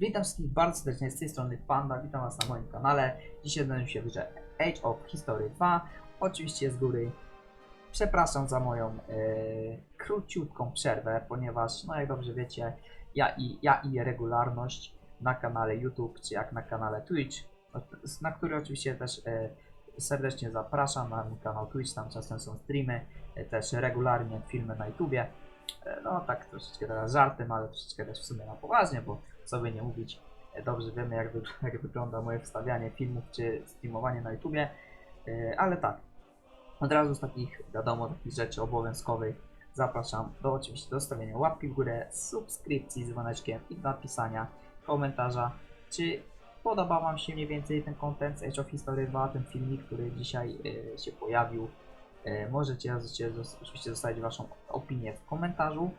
Witam wszystkich bardzo serdecznie z tej strony Panda, witam was na moim kanale. Dzisiaj znajdę się w Age of History 2. Oczywiście z góry przepraszam za moją e, króciutką przerwę, ponieważ no jak dobrze wiecie, ja i, ja i regularność na kanale YouTube, czy jak na kanale Twitch, na który oczywiście też e, serdecznie zapraszam na mój kanał Twitch, tam czasem są streamy, e, też regularnie filmy na YouTubie. No tak troszeczkę teraz żartem, ale troszeczkę też w sumie na poważnie, bo co by nie mówić, e, dobrze wiemy jak, jak wygląda moje wstawianie filmów czy streamowanie na YouTubie, E, ale tak, od razu z takich, wiadomo, takich rzeczy obowiązkowych zapraszam do oczywiście do stawienia łapki w górę, subskrypcji z dzwoneczkiem i napisania komentarza, czy podoba Wam się mniej więcej ten content z Age of History 2, ten filmik, który dzisiaj e, się pojawił. Możecie oczywiście zostawić Waszą opinię w komentarzu.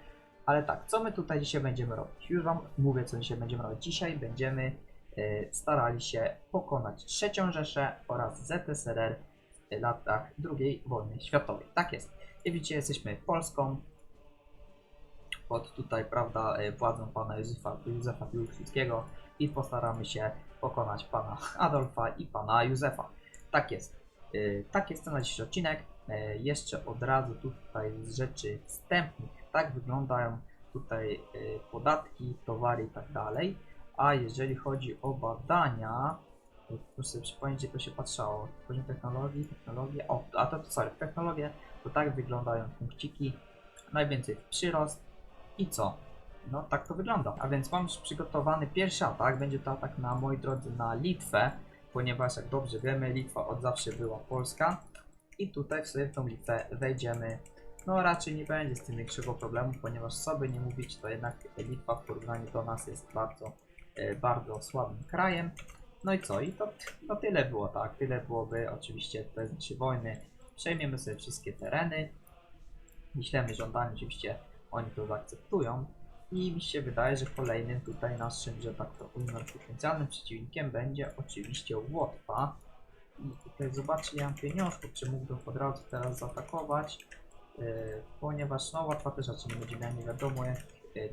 Ale tak, co my tutaj dzisiaj będziemy robić? Już Wam mówię, co dzisiaj będziemy robić. Dzisiaj będziemy e, starali się pokonać trzecią Rzeszę oraz ZSRR w latach II wojny światowej. Tak jest. Jak widzicie, jesteśmy Polską pod tutaj, prawda, e, władzą pana Józefa, Józefa Piłsudskiego i postaramy się pokonać pana Adolfa i pana Józefa. Tak jest. E, Tak jest ten dzisiejszy odcinek. E, Jeszcze od razu tutaj z rzeczy wstępnych, tak wyglądają tutaj e, podatki, towary i tak dalej. A jeżeli chodzi o badania, sobie przypomnieć, gdzie to się patrzało. Poziom technologii, technologie, o, a to, sorry, technologie, to tak wyglądają punkciki. Najwięcej przyrost i co? No tak to wygląda. A więc mam już przygotowany pierwszy atak. Będzie to atak na, moi drodzy, na Litwę, ponieważ jak dobrze wiemy, Litwa od zawsze była Polska. I tutaj sobie w tą Litwę wejdziemy. No raczej nie będzie z tym większego problemu, ponieważ co by nie mówić, to jednak Litwa w porównaniu do nas jest bardzo, e, bardzo słabym krajem. No i co? I to, to tyle było, tak? Tyle byłoby oczywiście bez naszej wojny. Przejmiemy sobie wszystkie tereny. Myślemy żądanie, oczywiście oni to zaakceptują. I mi się wydaje, że kolejnym tutaj naszym, że tak to ujmę, potencjalnym przeciwnikiem będzie oczywiście Łotwa. I tutaj zobaczę, ja mam pieniążków, czy mógłbym od razu teraz zaatakować. Yy, ponieważ no Łotwa też raczej nie będzie miała nie wiadomo jak. Yy,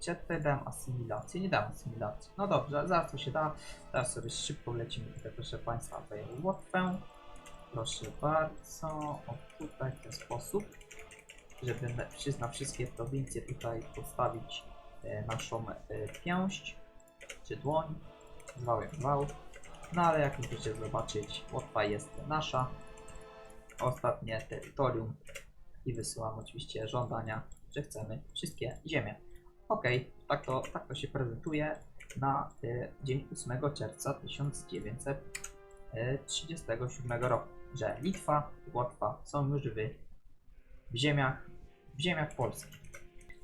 czy ja tutaj dałem asymilację? Nie dałem asymilacji. No dobrze, zaraz to się da. Teraz sobie szybko lecimy tutaj, proszę Państwa, w Łotwę. Proszę bardzo, o tutaj w ten sposób, żeby na, wszy- na wszystkie prowincje tutaj postawić e, naszą e, pięść, czy dłoń, zwał jak. No ale jak możecie zobaczyć, Łotwa jest nasza. Ostatnie terytorium i wysyłam oczywiście żądania, że chcemy wszystkie ziemie. Ok, tak to, tak to się prezentuje na e, dzień 8 czerwca 1937 roku, że Litwa Łotwa są już w, w ziemiach, w ziemiach Polski.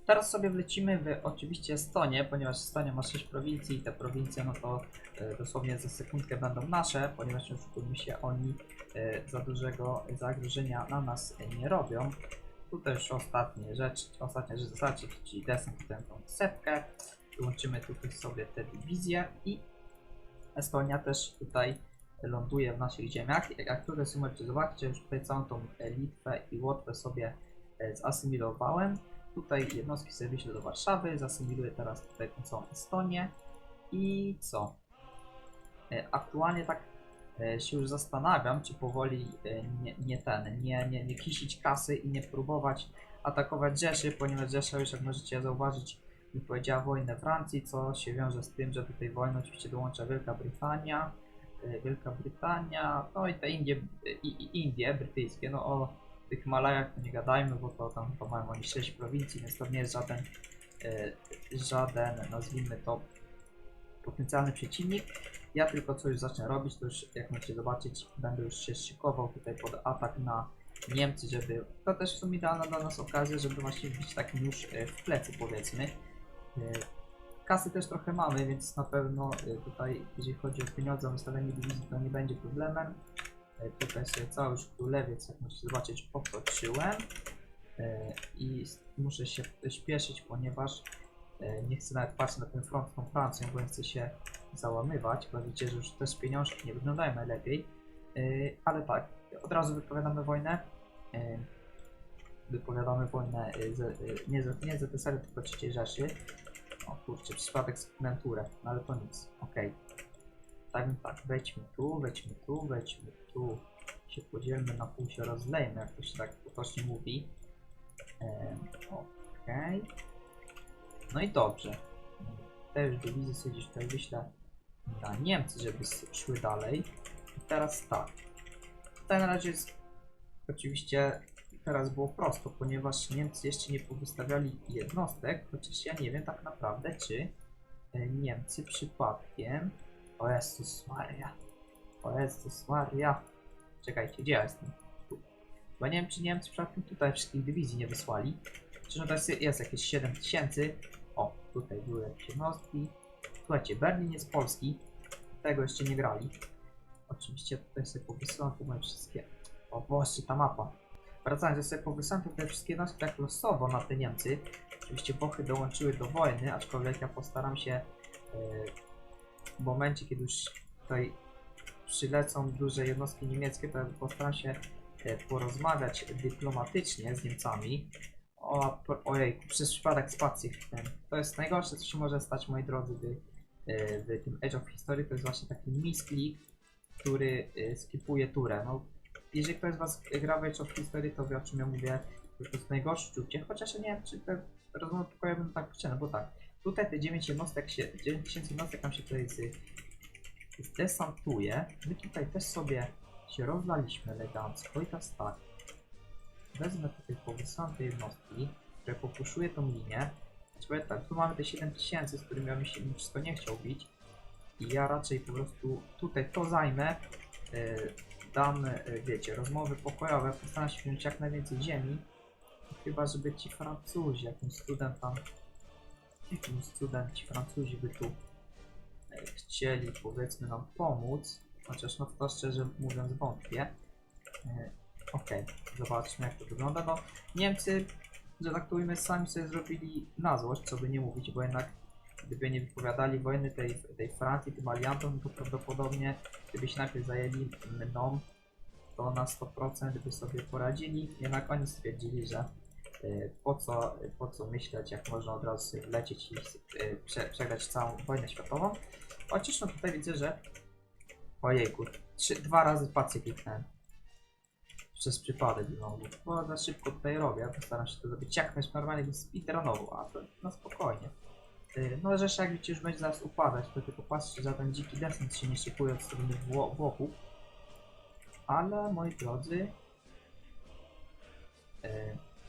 Teraz sobie wlecimy w oczywiście Estonię, ponieważ Estonia ma 6 prowincji i te prowincje no to e, dosłownie za sekundkę będą nasze, ponieważ już oszukujmy się oni e, za dużego zagrożenia na nas nie robią. Tu też ostatnie rzecz, ostatnia rzecz zostacie, czyli desant tę setkę. Wyłączymy tutaj sobie te dywizje i Estonia też tutaj ląduje w naszych ziemiach. Jak, tutaj ja już tutaj całą tą Litwę i Łotwę sobie e, zasymilowałem. Tutaj jednostki sobie wyślę do Warszawy, zasymiluję teraz tutaj tą całą Estonię. I co? E, Aktualnie tak e, się już zastanawiam, czy powoli e, nie, nie ten, nie, nie, nie kisić kasy i nie próbować atakować Rzeszy, ponieważ Rzesza już jak możecie zauważyć wypowiedziała wojnę Francji, co się wiąże z tym, że do tej wojny oczywiście dołącza Wielka Brytania, Wielka Brytania, no i te Indie, Indie brytyjskie, no o tych Himalajach to nie gadajmy, bo to tam to mają oni 6 prowincji, więc to nie jest żaden, e, żaden, nazwijmy to, potencjalny przeciwnik. Ja tylko co już zacznę robić, to już jak możecie zobaczyć, będę już się szykował tutaj pod atak na Niemcy, żeby, to też w sumie idealna dla nas okazja, żeby właśnie wbić taki nóż e, w plecy powiedzmy. E, Kasy też trochę mamy, więc na pewno tutaj, jeżeli chodzi o pieniądze, wystawienie dywizji, to nie będzie problemem. Tutaj sobie cały już królewiec, jak możecie zobaczyć, potoczyłem. E, I muszę się śpieszyć, ponieważ e, nie chcę nawet patrzeć na ten front tą Francją, bo nie chcę się załamywać, bo widzicie, że już też pieniążki nie wyglądają najlepiej. E, Ale tak, od razu wypowiadamy wojnę. Wypowiadamy wojnę z, nie, z, nie ZSR, tylko III Rzeszy. O kurczę, przypadek z turę, no ale to nic, okej. Tak tak, wejdźmy tu, wejdźmy tu, wejdźmy tu. Się podzielmy na pół, się rozlejmy, jak to się tak potocznie mówi. Em, okej. No i dobrze. Te już dywizje sobie gdzieś tutaj wyślę na Niemcy, żeby szły dalej. I teraz tak. Tutaj na razie jest oczywiście teraz było prosto, ponieważ Niemcy jeszcze nie powystawiali jednostek, chociaż ja nie wiem tak naprawdę, czy e, Niemcy przypadkiem... O Jezus Maria. O Jezus Maria. Czekajcie, gdzie ja jestem? Tu. Bo nie wiem, czy Niemcy przypadkiem tutaj wszystkich dywizji nie wysłali. Przecież no to jest, jakieś 7 tysięcy. O, tutaj były jakieś jednostki. Słuchajcie, Berlin jest polski. Tego jeszcze nie grali. Oczywiście tutaj sobie powysyłam tu moje wszystkie... O Boże, ta mapa. Wracając, ja sobie powysyłam tutaj wszystkie jednostki tak losowo na te Niemcy. Oczywiście Włochy dołączyły do wojny, aczkolwiek ja postaram się e, w momencie, kiedy już tutaj przylecą duże jednostki niemieckie, to postaram się e, porozmawiać dyplomatycznie z Niemcami. O, po- ojej, przez przypadek spacji ten. To jest najgorsze, co się może stać, moi drodzy, w, e, w tym Age of History. To jest właśnie taki misklik, który e, skipuje turę. No, jeżeli ktoś z Was gra w Age of History, to wie o czym ja mówię. To jest najgorsze czucie, chociaż ja nie wiem, czy te rozmowy pokojowe tak wczyne, bo tak. Tutaj te 9 jednostek się, 9000 jednostek nam się tutaj zdesantuje. My tutaj też sobie się rozlaliśmy elegancko i teraz tak. Wezmę tutaj powysyłam te jednostki, które popuszuję tą linię. Znaczy tak, tu mamy te 7000, z którymi ja się wszystko nie chciał bić. I ja raczej po prostu tutaj to zajmę. Yy, dam, yy, wiecie, rozmowy pokojowe, postaram się wziąć jak najwięcej ziemi. Chyba, żeby ci Francuzi, jakimś cudem tam, jakimś cudem ci Francuzi by tu e, chcieli, powiedzmy, nam pomóc. Chociaż no to szczerze mówiąc wątpię. E, Okej, zobaczmy jak to wygląda. No, Niemcy, że tak powiem, sami sobie zrobili na złość, co by nie mówić, bo jednak gdyby nie wypowiadali wojny tej, tej Francji, tym aliantom, to prawdopodobnie gdyby się najpierw zajęli mną, to na 100% by sobie poradzili. Jednak oni stwierdzili, że po co, po co myśleć, jak można od razu wlecieć i e, prze, przegrać całą wojnę światową. Chociaż no tutaj widzę, że ojejku, trzy, dwa razy spację kliknąłem. Przez przypadek znowu, bo za szybko tutaj robię, postaram się to zrobić jak najnormalnie speedrunowo, a to na spokojnie. Yy, No Rzesza jak widzicie już będzie zaraz upadać, to tylko patrzcie, że ten dziki desant się nie szykuje od strony Wło Włochów. Ale moi drodzy,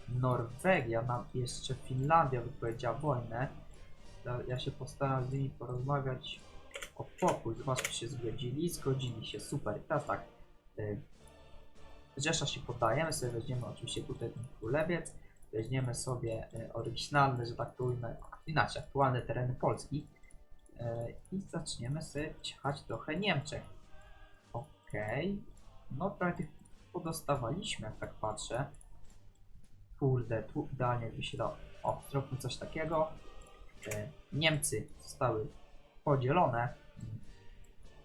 Norwegia, nam jeszcze Finlandia wypowiedziała wojnę. Ja, się postaram z nimi porozmawiać o pokój. Zobaczmy, się zgodzili. Zgodzili się, super. I teraz tak. Y, Rzesza się poddajemy, sobie weźmiemy oczywiście tutaj ten królewiec. Weźmiemy sobie y, oryginalne, że tak to inaczej, aktualne tereny Polski. Y, I zaczniemy sobie ciechać trochę Niemczech. Okej. No prawie tych podostawaliśmy, jak tak patrzę. Kurde, tu idealnie by się dało. O, zróbmy coś takiego. E, Niemcy zostały podzielone.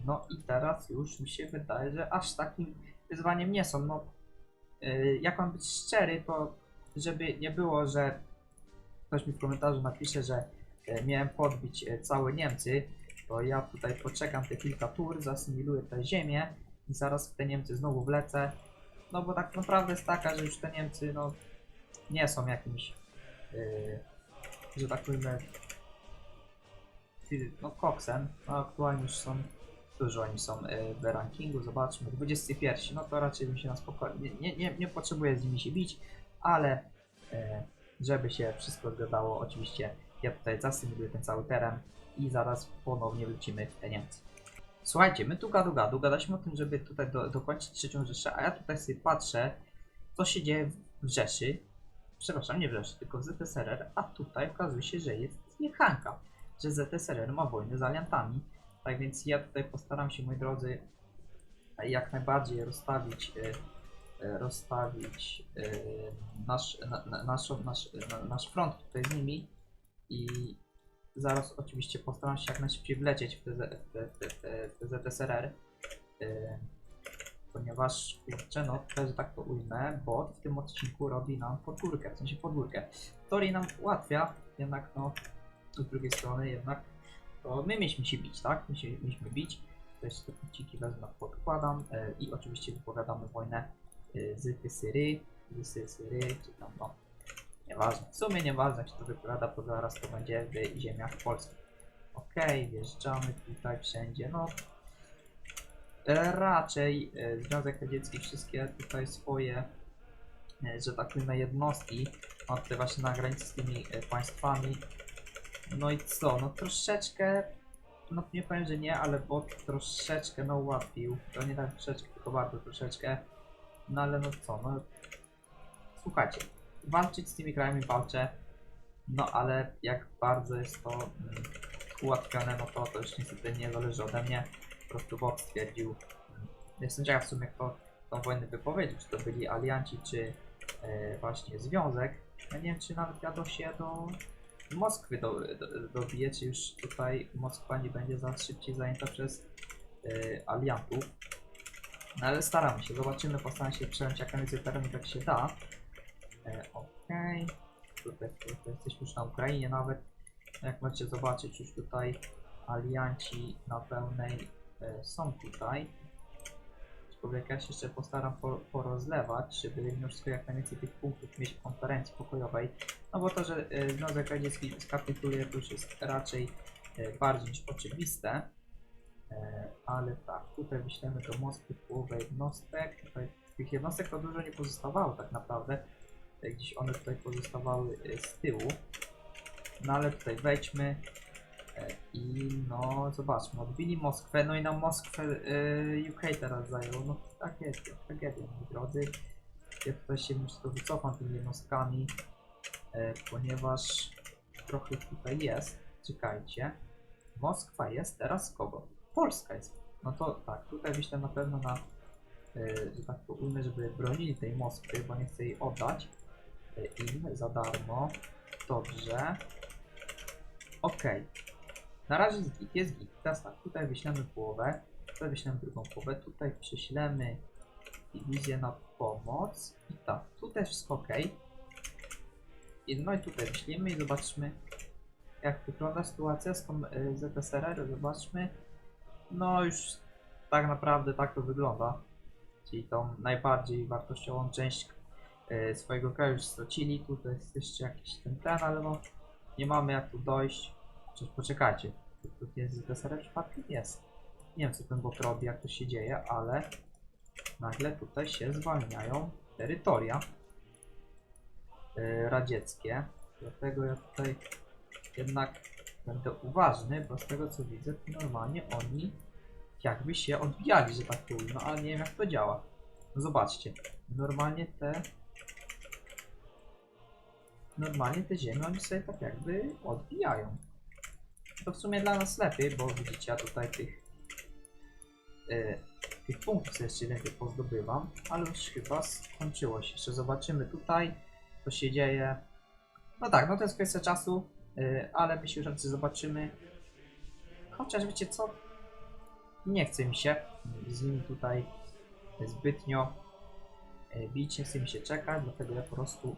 No i teraz już mi się wydaje, że aż takim wyzwaniem nie są. No, e, jak mam być szczery, to żeby nie było, że ktoś mi w komentarzu napisze, że e, miałem podbić całe Niemcy, to ja tutaj poczekam te kilka tur, zasymiluję tę ziemię i zaraz w te Niemcy znowu wlecę. No bo tak naprawdę jest taka, że już te Niemcy no, nie są jakimś, yy, że tak powiem, ty- no koksem. No, aktualnie już są, dużo oni są yy, w rankingu, zobaczmy, 21, no to raczej bym się na spokojnie, nie, nie, nie potrzebuję z nimi się bić, ale yy, żeby się wszystko zgadzało, oczywiście ja tutaj zasymuluję ten cały teren i zaraz ponownie wrócimy w te Niemcy. Słuchajcie, my tu gadu gadu, gadaliśmy o tym, żeby tutaj do, dokończyć trzecią Rzeszę, a ja tutaj sobie patrzę, co się dzieje w Rzeszy, przepraszam, nie w tylko w ZSRR, a tutaj okazuje się, że jest jechanka, że ZSRR ma wojnę z aliantami. Tak więc ja tutaj postaram się, moi drodzy, jak najbardziej rozstawić, e, e, rozstawić e, nasz, na, na, nasz, nasz, na, nasz front tutaj z nimi i zaraz oczywiście postaram się jak najszybciej wlecieć w te, w te, w te, w te ZSRR. Ponieważ kurczę, no też tak to ujmę, bo w tym odcinku robi nam podgórkę, w sensie podgórkę. Tori nam ułatwia, jednak no z drugiej strony jednak to my mieliśmy się bić, tak? My się mieliśmy bić. Też te punkciki wezmę, podkładam e, i oczywiście wypowiadamy wojnę e, z Tysyry, z Tysyry, czy tam no. Nieważne. W sumie nieważne jak się to wypowiada, bo zaraz to będzie w ziemiach polskich. Okej, wjeżdżamy tutaj wszędzie, no. E, raczej e, Związek Radziecki wszystkie tutaj swoje, e, że tak powiem, jednostki właśnie na granicy z tymi państwami. No i co, no troszeczkę, no nie powiem, że nie, ale bot troszeczkę no ułatwił. To nie tak troszeczkę, tylko bardzo troszeczkę. No ale no co, no słuchajcie, walczyć z tymi krajami walczę, no ale jak bardzo jest to mm, ułatwione, no to to już niestety nie zależy ode mnie. Prostu bot stwierdził. Jestem ciekaw w sumie kto tą wojnę wypowiedział, czy to byli alianci, czy e, właśnie związek. Ja nie wiem, czy nawet jadą się do Moskwy do, do, dobije, czy już tutaj Moskwa nie będzie za szybciej zajęta przez e, aliantów. No ale staramy się, zobaczymy, postaram się przejąć jak najwięcej jak się da. E, Okej, tutaj, tutaj jesteśmy już na Ukrainie nawet. Jak możecie zobaczyć, już tutaj alianci na pełnej są tutaj. Aczkolwiek ja się jeszcze postaram po, porozlewać, żeby mimo wszystko jak najwięcej tych punktów mieć w konferencji pokojowej. No bo to, że e, Związek Radziecki skapituluje, to już jest raczej e, bardziej niż oczywiste. E, ale tak, tutaj wyślemy do Moskwy połowę jednostek. Tych jednostek to dużo nie pozostawało tak naprawdę. E, Gdzieś one tutaj pozostawały e, z tyłu. No ale tutaj wejdźmy e, i no zobaczmy, odbili Moskwę, no i na Moskwę e, UK teraz zajął. No jest tragedia moi drodzy. Ja tutaj się to wycofam tymi jednostkami, e, ponieważ trochę tutaj jest. Czekajcie. Moskwa jest, teraz kogo? Polska jest. No to tak, tutaj wyślę na pewno na, e, że tak to ujmę, żeby bronili tej Moskwy, bo nie chcę jej oddać e, im za darmo. Dobrze. Okej. Na razie jest git, jest git. Teraz tak, tutaj wyślemy połowę, tutaj wyślemy drugą połowę, tutaj prześlemy dywizję na pomoc. I tak, tutaj wszystko ok. I no i tutaj wyślemy i zobaczmy jak wygląda sytuacja z tą y, ZSRR. Zobaczmy. No już tak naprawdę tak to wygląda. Czyli tą najbardziej wartościową część y, swojego kraju już stracili. Tutaj jest jeszcze jakiś ten ten, ale no nie mamy jak tu dojść. Chociaż poczekajcie. Tu, jest ZSRR przypadkiem? Jest. Nie wiem co ten bot robi, jak to się dzieje, ale nagle tutaj się zwalniają terytoria y, radzieckie. Dlatego ja tutaj jednak będę uważny, bo z tego co widzę, to normalnie oni jakby się odbijali, że tak powiem, no ale nie wiem jak to działa. No zobaczcie, normalnie te normalnie te ziemie oni sobie tak jakby odbijają. To w sumie dla nas lepiej, bo widzicie, ja tutaj tych e, tych punktów jeszcze więcej pozdobywam, ale już chyba skończyło się. Jeszcze zobaczymy tutaj, co się dzieje. No tak, no to jest kwestia czasu, y, ale my się już zobaczymy. Chociaż wiecie co? Nie chce mi się z nimi tutaj zbytnio y, bić, nie chce mi się czekać, dlatego ja po prostu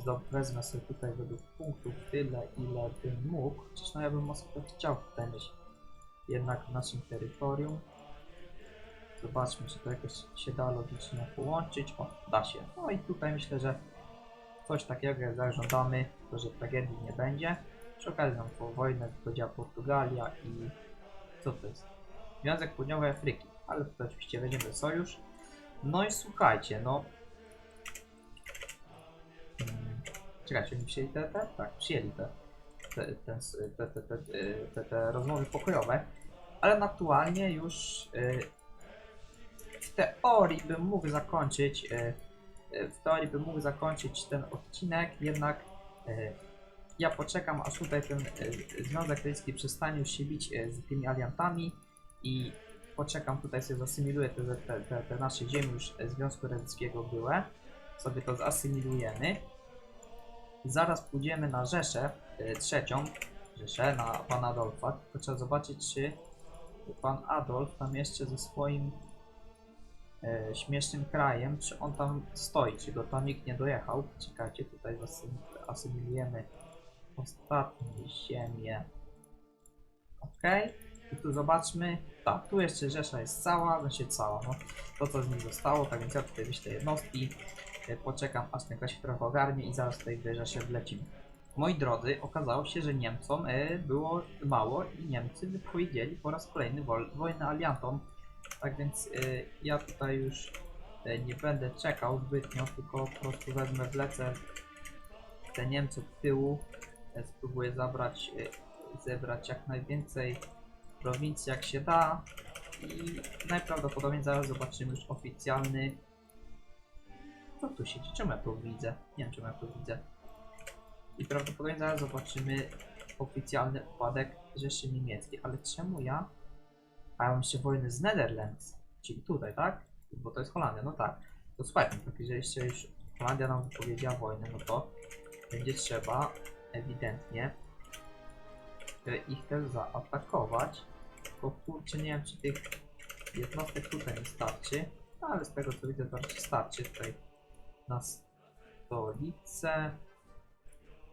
zdo- wezmę sobie tutaj według punktów tyle, ile bym mógł. Chociaż no ja bym Moskwę chciał tutaj mieć jednak w naszym terytorium. Zobaczmy, czy to jakoś się da logicznie połączyć. O, da się. No i tutaj myślę, że coś takiego jak zażądamy, to że tragedii nie będzie. Przy okazji nam po wojnę wychodziła Portugalia i co to jest? Związek Południowej Afryki, ale tutaj oczywiście weźmiemy sojusz. No i słuchajcie, no. Czekajcie, oni przyjęli te, te? Tak, przyjęli te, te, te, te, te, te, te, te rozmowy pokojowe, ale aktualnie już y, w teorii bym mógł zakończyć y, y, w teorii bym mógł zakończyć ten odcinek, jednak y, ja poczekam aż tutaj ten y, Związek Radziecki przestanie się bić y, z tymi aliantami i poczekam tutaj sobie zasymiluję te, te, te, te nasze ziemie już y, Związku Radzieckiego byłe, sobie to zasymilujemy. Zaraz pójdziemy na Rzeszę y, trzecią, Rzeszę na pana Adolfa, tylko trzeba zobaczyć czy pan Adolf tam jeszcze ze swoim e, śmiesznym krajem, czy on tam stoi, czy go tam nikt nie dojechał. Czekajcie, tutaj asymilujemy ostatnie ziemię. Ok. I tu zobaczmy. Tak, tu jeszcze Rzesza jest cała, znaczy cała, no. To co z niej zostało, tak więc ja tutaj wyślę jednostki. Poczekam aż ten się trochę ogarnie i zaraz tutaj wieża się wlecimy. Moi drodzy, okazało się, że Niemcom e, było mało i Niemcy wypowiedzieli po raz kolejny wojnę aliantom. Tak więc e, ja tutaj już e, nie będę czekał zbytnio, tylko po prostu wezmę, wlecę te Niemcy od tyłu. Spróbuję zabrać, zebrać jak najwięcej prowincji jak się da i najprawdopodobniej zaraz zobaczymy już oficjalny co tu się dzieje? Czemu ja to widzę? Nie wiem czemu ja to widzę. I prawdopodobnie zaraz zobaczymy oficjalny upadek Rzeszy Niemieckiej. Ale czemu ja? A ja mam jeszcze wojnę z Netherlands. Czyli tutaj, tak? Bo to jest Holandia, no tak. To słuchajcie, tak, jeżeli jeszcze już Holandia nam wypowiedziała wojnę, no to będzie trzeba ewidentnie e, ich też zaatakować. Tylko kurczę, nie wiem czy tych jednostek tutaj nie starczy. No, ale z tego co widzę, to raczej starczy tutaj na stolicę.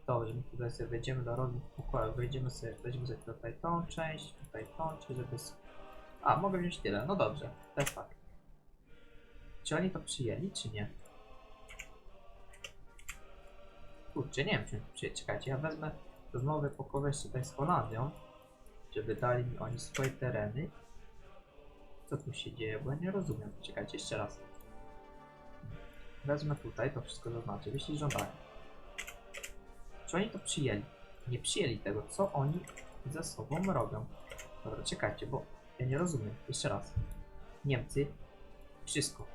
Dobrze, my tutaj sobie wejdziemy do różnych pokojów. Wejdziemy sobie, weźmiemy sobie tutaj tą część, tutaj tą część, żeby... A, mogę wziąć tyle, no dobrze, też tak. Czy oni to przyjęli, czy nie? Kurczę, nie wiem, czy przyjęli. Czekajcie, ja wezmę rozmowę pokojowe tutaj z Holandią, żeby dali mi oni swoje tereny. Co tu się dzieje, bo ja nie rozumiem. Czekajcie, jeszcze raz. Wezmę tutaj, to wszystko zaznaczę. Wyślij żądanie. Czy oni to przyjęli? Nie przyjęli tego. Co oni ze sobą robią? Dobra, czekajcie, bo ja nie rozumiem. Jeszcze raz. Niemcy. Wszystko.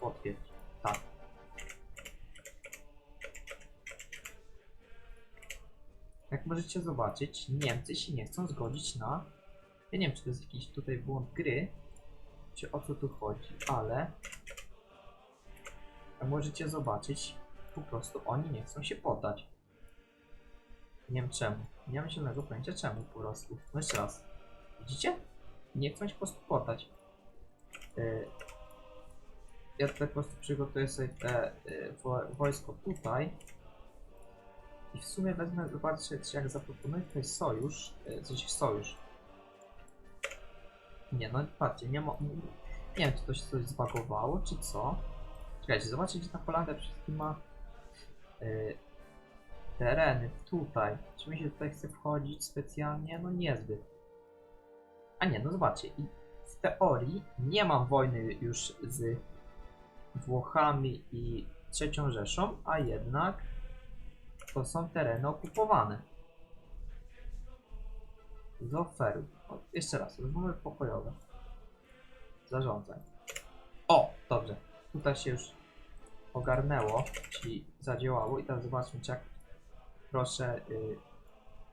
Potwierdź. Tak. Jak możecie zobaczyć, Niemcy się nie chcą zgodzić na... Ja nie wiem, czy to jest jakiś tutaj błąd gry, czy o co tu chodzi, ale możecie zobaczyć, po prostu oni nie chcą się poddać. Nie wiem czemu. Nie mam zielonego pojęcia czemu po prostu. No jeszcze raz. Widzicie? Nie chcą się po prostu poddać. Yy, ja tutaj po prostu przygotuję sobie te yy, wo wojsko tutaj. I w sumie wezmę zobaczyć jak zaproponuję tutaj sojusz. Yy, coś sojusz. Nie no, patrzcie, nie ma... Nie wiem, czy to się coś zbagowało, czy co. Czekajcie, zobaczcie, gdzie ta Holandia wszystkim ma y, tereny. Tutaj. Czy mi się tutaj chce wchodzić specjalnie? No niezbyt. A nie, no zobaczcie. I w teorii nie mam wojny już z Włochami i Trzecią Rzeszą, a jednak to są tereny okupowane. Z oferu. O, jeszcze raz, rozmowy pokojowe. Zarządzaj. O, dobrze. Tutaj się już ogarnęło, czyli zadziałało. I teraz zobaczmy, jak proszę y,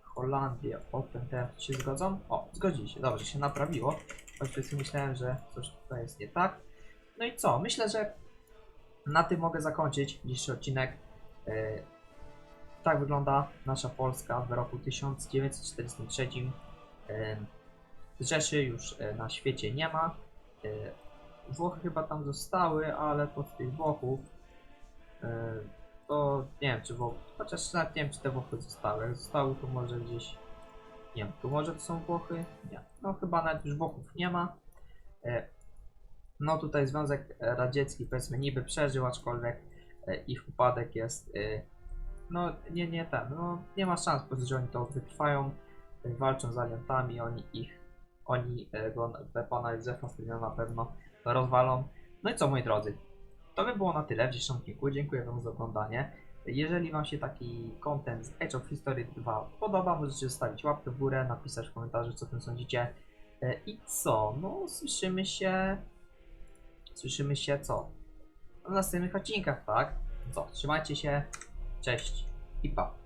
Holandię o ten temat się zgodzą. O, zgodzili się. Dobrze, się naprawiło. Choć myślałem, że coś tutaj jest nie tak. No i co? Myślę, że na tym mogę zakończyć dzisiejszy odcinek. Y, tak wygląda nasza Polska w roku 1943. Y, Rzeszy już na świecie nie ma. Włochy chyba tam zostały, ale pod tych Włochów y, to nie wiem czy Włochy, chociaż nawet nie wiem czy te Włochy zostały. Jak zostały to może gdzieś, nie wiem, tu może to są Włochy? Nie, no chyba nawet już Włochów nie ma. Y, No tutaj Związek Radziecki powiedzmy niby przeżył, aczkolwiek y, ich upadek jest, no nie, nie ten, no nie ma szans po że oni to wytrwają, walczą z aliantami, oni ich, oni go, pana Józefa na pewno rozwalą. No i co moi drodzy, to by było na tyle w dzisiejszym odcinku. Dziękuję Wam za oglądanie. Jeżeli Wam się taki content z Age of History 2 podoba, możecie zostawić łapkę w górę, napisać w komentarzu, co o tym sądzicie. E, I co? No, słyszymy się. Słyszymy się co? W następnych odcinkach, tak? Co? Trzymajcie się. Cześć i pa.